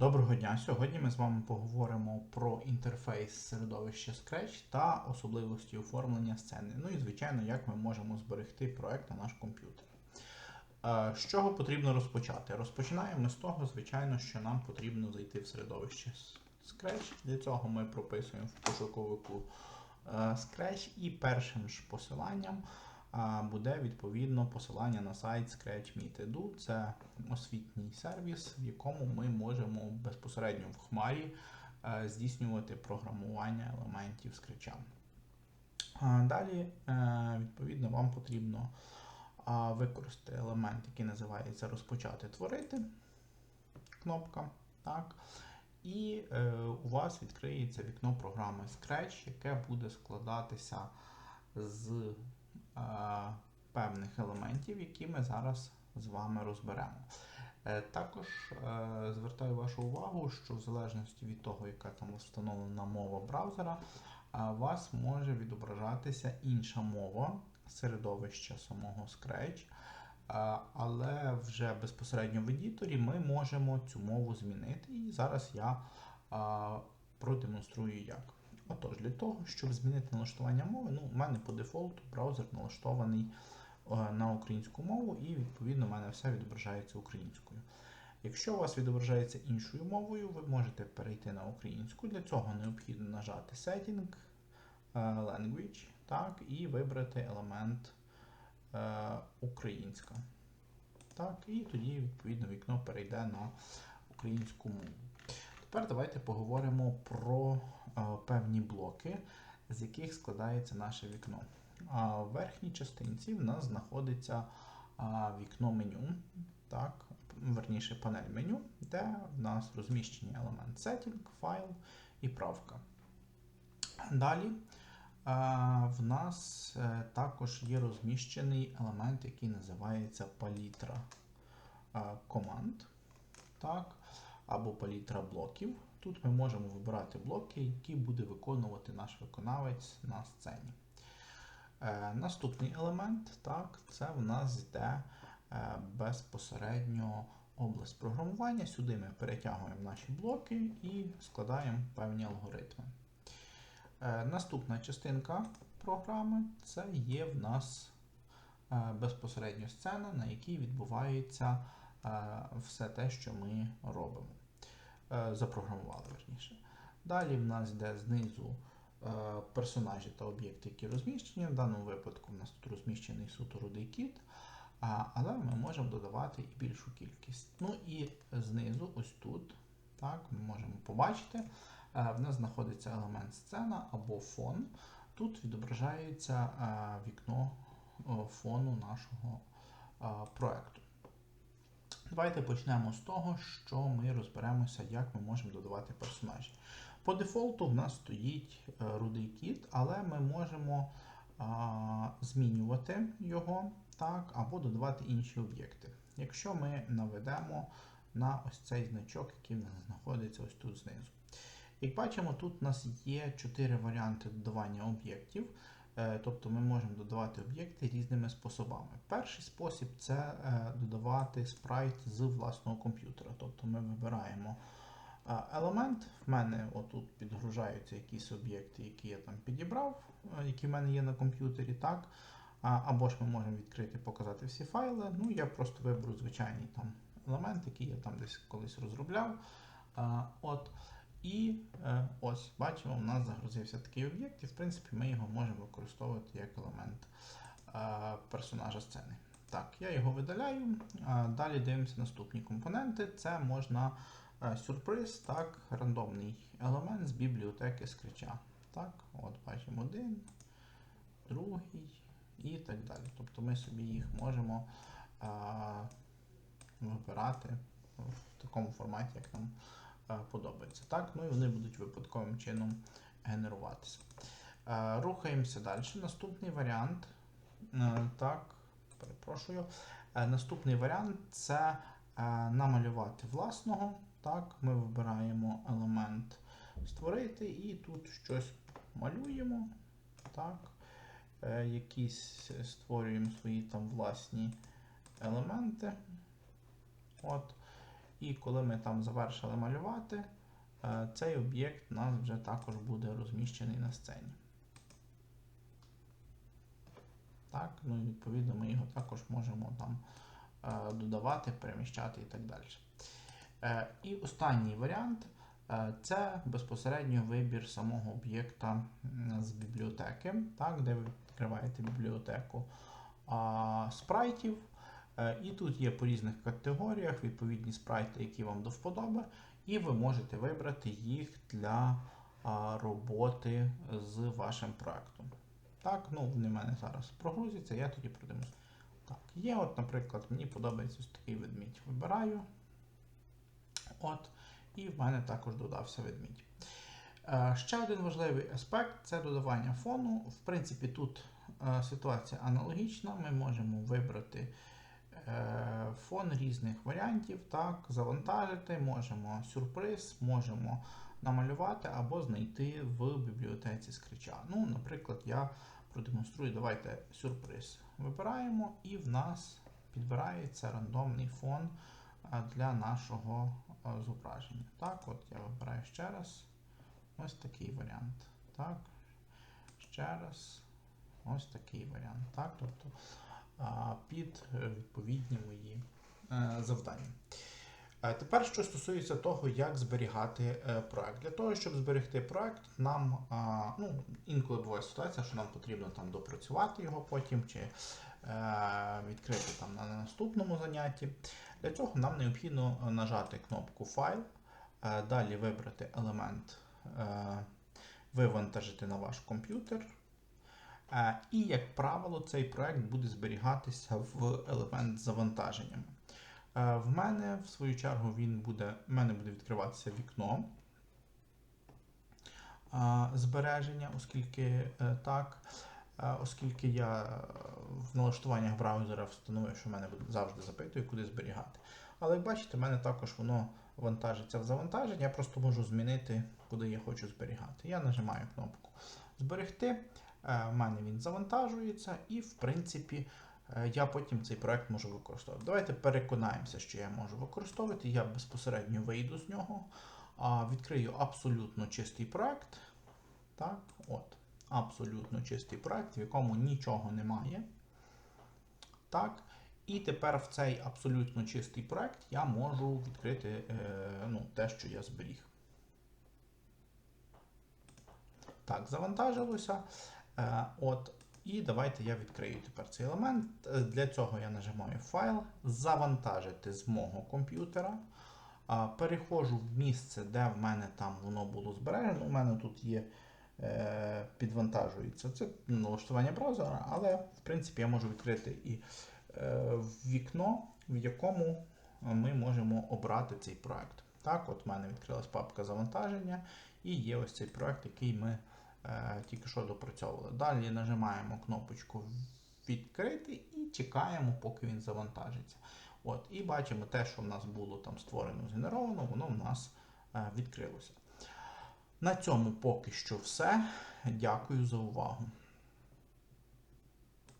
Доброго дня! Сьогодні ми з вами поговоримо про інтерфейс середовища Scratch та особливості оформлення сцени. Ну і, звичайно, як ми можемо зберегти проект на наш комп'ютер. Е, З чого потрібно розпочати? Розпочинаємо з того, звичайно, що нам потрібно зайти в середовище Scratch. Для цього ми прописуємо в пошуковику е, Scratch і першим ж посиланням буде відповідно посилання на сайт Scratch Meet Це освітній сервіс, в якому ми можемо безпосередньо в хмарі е, здійснювати програмування елементів Scratch. Далі, е, відповідно, вам потрібно використати елемент, який називається Розпочати творити. Кнопка. Так. І е, у вас відкриється вікно програми Scratch, яке буде складатися з певних елементів, які ми зараз з вами розберемо. Е, також е, звертаю вашу увагу, що в залежності від того, яка там встановлена мова браузера, е, у вас може відображатися інша мова середовища самого Scratch. Е, Але вже безпосередньо в едіторі ми можемо цю мову змінити. І зараз я е, продемонструю як. Отож, для того, щоб змінити налаштування мови, ну, у мене по дефолту браузер налаштований е, на українську мову, і відповідно у мене все відображається українською. Якщо у вас відображається іншою мовою, ви можете перейти на українську. Для цього необхідно нажати Setting, е, Language, так, і вибрати елемент е, Українська. Так, і тоді, відповідно, вікно перейде на українську мову. Тепер давайте поговоримо про певні блоки, з яких складається наше вікно. А в верхній частинці в нас знаходиться вікно меню, так, верніше панель меню, де в нас розміщені елемент Setting, файл і правка. Далі в нас е, також є розміщений елемент, який називається палітра команд. Так, або палітра блоків. Тут ми можемо вибирати блоки, які буде виконувати наш виконавець на сцені. Е, наступний елемент так, це в нас йде е, безпосередньо область програмування. Сюди ми перетягуємо наші блоки і складаємо певні алгоритми. Е, наступна частинка програми це є в нас е, безпосередньо сцена, на якій відбувається все те, що ми робимо. Е, запрограмували верніше. Далі в нас йде знизу е, персонажі та об'єкти, які розміщені. В даному випадку в нас тут розміщений суто рудий кіт, але ми можемо додавати і більшу кількість. Ну і знизу, ось тут, так, ми можемо побачити, е, в нас знаходиться елемент сцена або фон. Тут відображається вікно фону нашого проекту. Давайте почнемо з того, що ми розберемося, як ми можемо додавати персонажі. По дефолту в нас стоїть е, рудий кіт, але ми можемо а, змінювати його так, або додавати інші об'єкти. Якщо ми наведемо на ось цей значок, який в нас знаходиться ось тут знизу. Як бачимо, тут у нас є чотири варіанти додавання об'єктів. Е, Тобто ми можемо додавати об'єкти різними способами. Перший спосіб це е, додавати спрайт з власного комп'ютера. Тобто ми вибираємо е, елемент. В мене отут підгружаються якісь об'єкти, які я там підібрав, які в мене є на комп'ютері. так. Або ж ми можемо відкрити показати всі файли. Ну, я просто виберу звичайний там елемент, який я там десь колись розробляв. От. І е, ось, бачимо, у нас загрузився такий об'єкт, і в принципі ми його можемо використовувати як елемент е, персонажа сцени. Так, я його видаляю. А далі дивимося наступні компоненти. Це можна е, сюрприз, так, рандомний елемент з бібліотеки скрича. Так, от бачимо один, другий і так далі. Тобто ми собі їх можемо е, вибирати в такому форматі, як нам е, подобається. Так, ну і вони будуть випадковим чином генеруватися. Е, Рухаємося далі. Наступний варіант. е, Так, перепрошую. Е, Наступний варіант це е, намалювати власного. Так, Ми вибираємо елемент створити і тут щось малюємо. Так, е, Якісь створюємо свої там власні елементи. От. І коли ми там завершили малювати, е, цей об'єкт у нас вже також буде розміщений на сцені. Так, ну і відповідно ми його також можемо там е, додавати, переміщати і так далі. Е, і останній варіант це безпосередньо вибір самого об'єкта з бібліотеки, так, де ви відкриваєте бібліотеку спрайтів. Е, І тут є по різних категоріях відповідні спрайти, які вам до вподоби, і ви можете вибрати їх для роботи з вашим проектом. Так, ну вони в мене зараз прогрузяться, я тоді продемонструю. Так, є, от, наприклад, мені подобається ось такий ведмідь. Вибираю. От, і в мене також додався ведмідь. Е, Ще один важливий аспект це додавання фону. В принципі, тут е, ситуація аналогічна. Ми можемо вибрати фон різних варіантів, так, завантажити, можемо сюрприз, можемо намалювати або знайти в бібліотеці скрича. Ну, наприклад, я продемонструю, давайте сюрприз. Вибираємо, і в нас підбирається рандомний фон е, для нашого е, зображення. Так, от я вибираю ще раз. Ось такий варіант. Так. Ще раз. Ось такий варіант. Так, тобто під е, відповідні мої е, завдання. Е, Тепер, що стосується того, як зберігати проект. Для того, щоб зберегти проект, нам ну, інколи буває ситуація, що нам потрібно там допрацювати його потім, чи відкрити там на наступному занятті. Для цього нам необхідно нажати кнопку Файл, далі вибрати елемент Вивантажити на ваш комп'ютер. І, як правило, цей проект буде зберігатися в елемент з завантаженнями. В мене, в свою чергу, він буде, в мене буде відкриватися вікно збереження, оскільки е, так, оскільки я в налаштуваннях браузера встановив, що мене завжди запитує, куди зберігати. Але як бачите, в мене також воно вантажиться в завантаження. Я просто можу змінити, куди я хочу зберігати. Я нажимаю кнопку Зберегти. Е, В мене він завантажується, і, в принципі, е, я потім цей проект можу використовувати. Давайте переконаємося, що я можу використовувати. Я безпосередньо вийду з нього, відкрию абсолютно чистий проект. Так, от, абсолютно чистий проект, в якому нічого немає. Так. І тепер в цей абсолютно чистий проект я можу відкрити е, ну, те, що я зберіг. Так, завантажилося. Е, от, і давайте я відкрию тепер цей елемент. Е, Для цього я нажимаю файл, завантажити з мого комп'ютера. Переходжу в місце, де в мене там воно було збережено. У мене тут є е, підвантажується. Це налаштування браузера, але в принципі я можу відкрити і е, вікно, в якому ми можемо обрати цей проект. Так, от в мене відкрилась папка завантаження, і є ось цей проект, який ми е, тільки що допрацьовували. Далі нажимаємо кнопочку відкрити і чекаємо, поки він завантажиться. От, І бачимо те, що в нас було там створено, згенеровано, воно в нас е, відкрилося. На цьому поки що все. Дякую за увагу.